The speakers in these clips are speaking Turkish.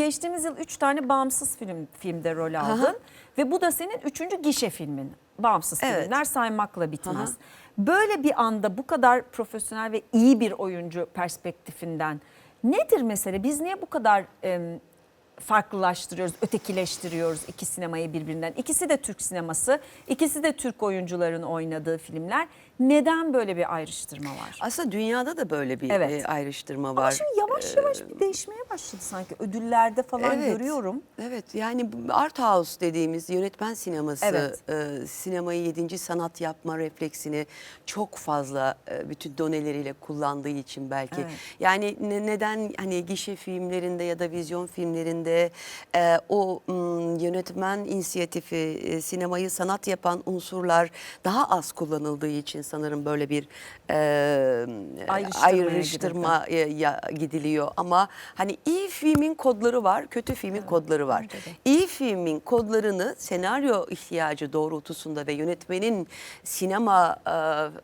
Geçtiğimiz yıl 3 tane bağımsız film filmde rol aldın ve bu da senin üçüncü gişe filmin. Bağımsız Evet. filmler saymakla bitmez. Aha. Böyle bir anda bu kadar profesyonel ve iyi bir oyuncu perspektifinden nedir mesele? Biz niye bu kadar em, farklılaştırıyoruz, ötekileştiriyoruz iki sinemayı birbirinden? İkisi de Türk sineması, ikisi de Türk oyuncuların oynadığı filmler. Neden böyle bir ayrıştırma var? Aslında dünyada da böyle bir Evet. e, ayrıştırma var. Ama şimdi yavaş yavaş bir değişmeye başladı sanki. Ödüllerde falan Evet. görüyorum. Evet yani art house dediğimiz yönetmen sineması Evet. e, sinemayı yedinci sanat yapma refleksini çok fazla e, bütün doneleriyle kullandığı için belki. Evet. Yani ne- neden hani gişe filmlerinde ya da vizyon filmlerinde e, o yönetmen inisiyatifi e, sinemayı sanat yapan unsurlar daha az kullanıldığı için sanırım böyle bir e, ayrıştırma e, ya- gidiliyor ama hani iyi filmin kodları var, kötü filmin kodları var. de. İyi filmin kodlarını senaryo ihtiyacı doğrultusunda ve yönetmenin sinema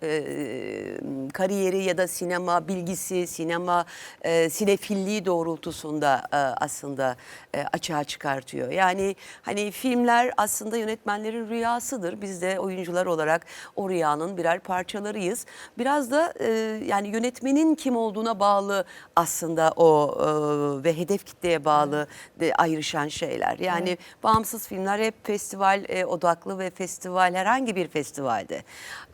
e, e, kariyeri ya da sinema bilgisi, sinema e, sinefilliği doğrultusunda e, aslında e, açığa çıkartıyor. Yani hani filmler aslında yönetmenlerin rüyasıdır. Biz de oyuncular olarak o rüyanın birer parçalarıyız. Biraz da e, yani yönetmenin kim olduğuna bağlı aslında o e, ve hedef kitleye bağlı de ayrışan şeyler. Yani bağımsız filmler hep festival e, odaklı ve festival herhangi bir festivalde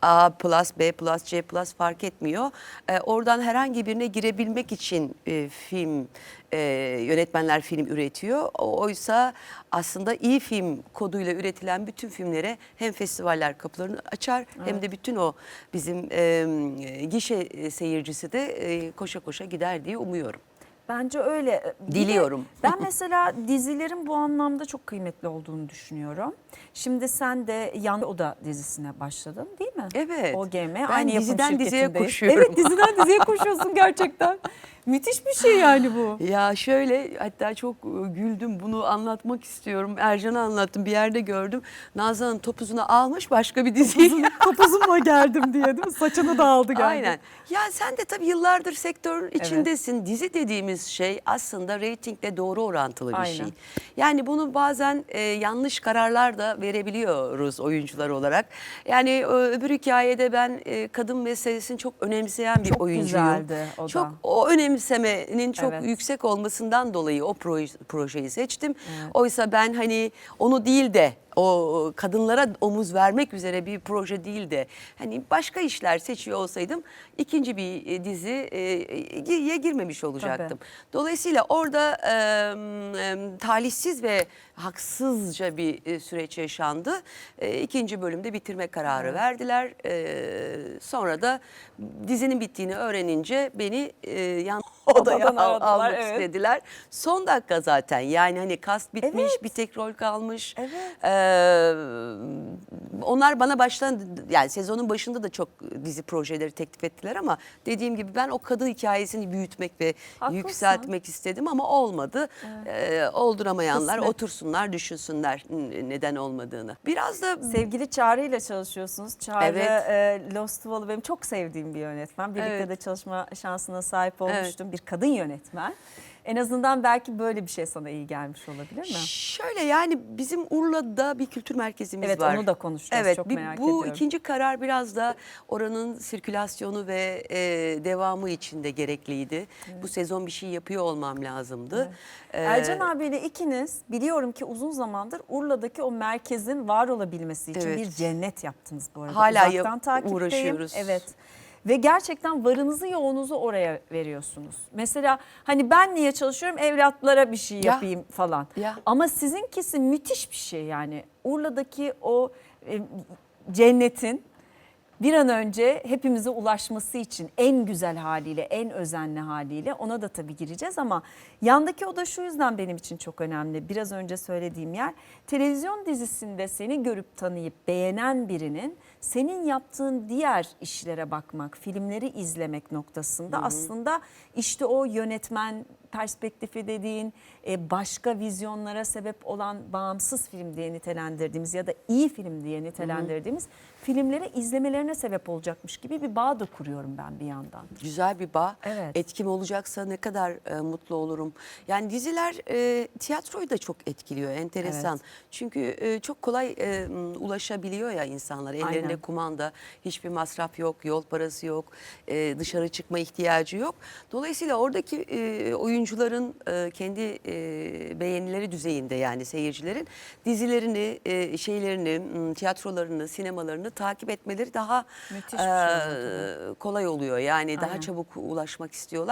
A plus, B plus, C plus fark etmiyor. E, oradan herhangi birine girebilmek için e, film e, yönetmenler film üretiyor. O- Oysa aslında iyi film koduyla üretilen bütün filmlere hem festivaller kapılarını açar hem de bütün o bizim e, gişe seyircisi de e, koşa koşa gider diye umuyorum. Bence öyle. Bir de Diliyorum. Ben mesela dizilerin bu anlamda çok kıymetli olduğunu düşünüyorum. Şimdi sen de Yan Oda dizisine başladın değil mi? Evet. OGM Ben aynı yapım diziden diziye koşuyorum. Evet diziden diziye koşuyorsun gerçekten. Müthiş bir şey yani bu. Ya şöyle hatta çok e, güldüm bunu anlatmak istiyorum. Ercan'a anlattım bir yerde gördüm. Nazan'ın topuzunu almış başka bir diziyi. Topuzumla geldim diye değil mi? Saçını da aldı geldi. Aynen. Ya sen de tabii yıllardır sektör içindesin. Dizi dediğimiz şey aslında reytingle doğru orantılı bir Aynen. şey. Yani bunu bazen e, yanlış kararlar da verebiliyoruz oyuncular olarak. Yani e, öbür hikayede ben e, kadın meselesini çok önemseyen bir Çok oyuncuyum. güzeldi o da. Çok o önemsemenin çok Evet. yüksek olmasından dolayı o proje, projeyi seçtim. Oysa ben hani onu değil de o kadınlara omuz vermek üzere bir proje değil de hani başka işler seçiyor olsaydım ikinci bir e, diziye girmemiş olacaktım. Dolayısıyla orada e, e, talihsiz ve haksızca bir e, süreç yaşandı. E, ikinci bölümde bitirme kararı verdiler. E, sonra da dizinin bittiğini öğrenince beni e, yan Odadan al- almak evet. istediler. Son dakika zaten yani hani kast bitmiş Evet. bir tek rol kalmış. Evet. Ee, onlar bana baştan yani sezonun başında da çok dizi projeleri teklif ettiler ama dediğim gibi ben o kadın hikayesini büyütmek ve Haklısın. yükseltmek istedim ama olmadı. Ee, olduramayanlar Kısmet. otursunlar düşünsünler neden olmadığını. Biraz da Sevgili Çağrı ile çalışıyorsunuz. Çağrı Evet. e, Lost Tuvalı benim çok sevdiğim bir yönetmen. Birlikte Evet. de çalışma şansına sahip olmuştum. Evet. Bir kadın yönetmen. En azından belki böyle bir şey sana iyi gelmiş olabilir mi? Şöyle yani bizim Urla'da bir kültür merkezimiz Evet, var. onu da konuşacağız. Evet, Çok bir- merak bu ediyorum. ikinci karar biraz da oranın sirkülasyonu ve e, devamı için de gerekliydi. Bu sezon bir şey yapıyor olmam lazımdı. Ee, Ercan abiyle ikiniz biliyorum ki uzun zamandır Urla'daki o merkezin var olabilmesi için Evet. bir cennet yaptınız bu arada. Hala Uzaktan takipteyim. uğraşıyoruz. Evet. Ve gerçekten varınızı yoğunuzu oraya veriyorsunuz. Mesela hani ben niye çalışıyorum evlatlara bir şey Ya. yapayım falan. Ya. Ama sizinkisi müthiş bir şey yani. Urla'daki o e, cennetin bir an önce hepimize ulaşması için en güzel haliyle, en özenli haliyle ona da tabii gireceğiz ama yandaki oda şu yüzden benim için çok önemli. Biraz önce söylediğim yer televizyon dizisinde seni görüp tanıyıp beğenen birinin senin yaptığın diğer işlere bakmak, filmleri izlemek noktasında aslında işte o yönetmen perspektifi dediğin, e, başka vizyonlara sebep olan bağımsız film diye nitelendirdiğimiz ya da iyi film diye nitelendirdiğimiz filmlere izlemelerine sebep olacakmış gibi bir bağ da kuruyorum ben bir yandan. Güzel bir bağ. Evet. Etkim olacaksa ne kadar e, mutlu olurum. Yani diziler e, tiyatroyu da çok etkiliyor. Enteresan. Evet. Çünkü e, çok kolay e, ulaşabiliyor ya insanlar. Ellerinde Aynen. kumanda, hiçbir masraf yok, yol parası yok, e, dışarı çıkma ihtiyacı yok. Dolayısıyla oradaki e, oyuncuların e, kendi e, beğenileri düzeyinde yani seyircilerin dizilerini, e, şeylerini, tiyatrolarını, sinemalarını takip etmeleri daha Müthiş bir şey e, kolay oluyor. Yani daha Aynen. çabuk ulaşmak istiyorlar.